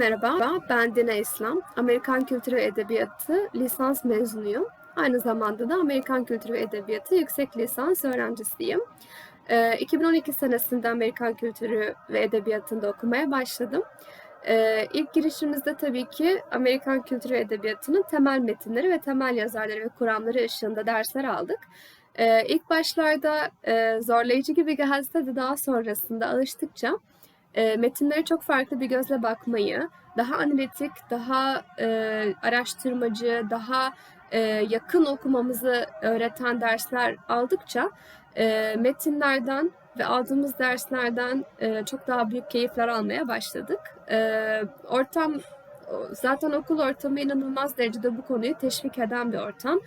Merhaba, ben Dina İslam. Amerikan Kültürü ve Edebiyatı lisans mezunuyum. Aynı zamanda da Amerikan Kültürü ve Edebiyatı yüksek lisans öğrencisiyim. Ee, 2012 senesinde Amerikan Kültürü ve Edebiyatı'nda okumaya başladım. Ee, ilk girişimizde tabii ki Amerikan Kültürü ve Edebiyatı'nın temel metinleri ve temel yazarları ve kuramları ışığında dersler aldık. Ee, ilk başlarda e, zorlayıcı gibi gelse de daha sonrasında alıştıkça e, metinlere çok farklı bir gözle bakmayı, daha analitik, daha e, araştırmacı, daha e, yakın okumamızı öğreten dersler aldıkça e, metinlerden ve aldığımız derslerden e, çok daha büyük keyifler almaya başladık. E, ortam zaten okul ortamı inanılmaz derecede bu konuyu teşvik eden bir ortam.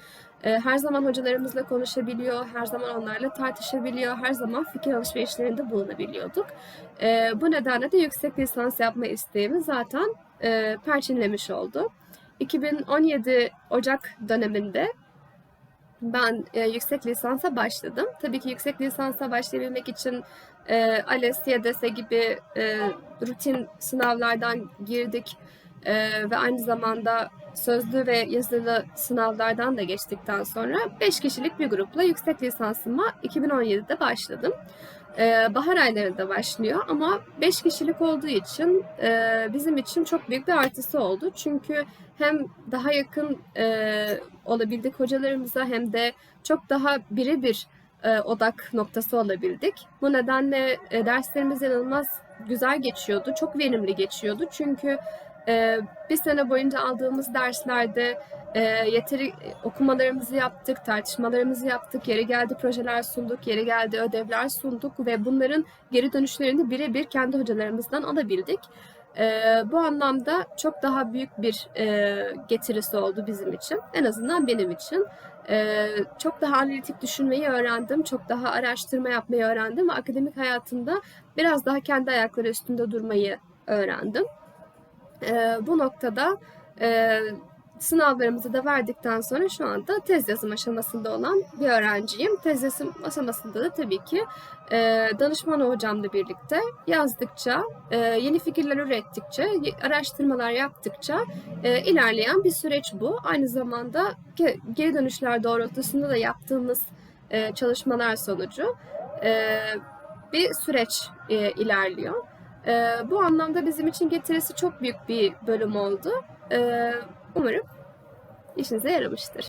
E, her zaman hocalarımızla konuşabiliyor, her zaman onlarla tartışabiliyor, her zaman fikir alışverişlerinde bulunabiliyorduk. E, bu nedenle de yüksek lisans yapma isteğimi zaten e, perçinlemiş oldu. 2017 Ocak döneminde ben e, yüksek lisansa başladım. Tabii ki yüksek lisansa başlayabilmek için e, ALES, YDS gibi rutin sınavlardan girdik e, ve aynı zamanda sözlü ve yazılı sınavlardan da geçtikten sonra 5 kişilik bir grupla yüksek lisansıma 2017'de başladım. Ee, bahar aylarında başlıyor ama 5 kişilik olduğu için e, bizim için çok büyük bir artısı oldu. Çünkü hem daha yakın e, olabildik hocalarımıza hem de çok daha birebir e, odak noktası olabildik. Bu nedenle e, derslerimiz inanılmaz güzel geçiyordu, çok verimli geçiyordu. Çünkü e, bir sene boyunca aldığımız derslerde e, yeteri okumalarımızı yaptık, tartışmalarımızı yaptık, yeri geldi projeler sunduk, yeri geldi ödevler sunduk ve bunların geri dönüşlerini birebir kendi hocalarımızdan alabildik. E, bu anlamda çok daha büyük bir e, getirisi oldu bizim için, en azından benim için. E, çok daha analitik düşünmeyi öğrendim, çok daha araştırma yapmayı öğrendim ve akademik hayatımda biraz daha kendi ayakları üstünde durmayı öğrendim. E, bu noktada e, sınavlarımızı da verdikten sonra şu anda tez yazım aşamasında olan bir öğrenciyim. Tez yazım aşamasında da tabii ki e, danışman hocamla birlikte yazdıkça, e, yeni fikirler ürettikçe, araştırmalar yaptıkça e, ilerleyen bir süreç bu. Aynı zamanda geri dönüşler doğrultusunda da yaptığımız e, çalışmalar sonucu e, bir süreç e, ilerliyor. E, bu anlamda bizim için getirisi çok büyük bir bölüm oldu. E, umarım işinize yaramıştır.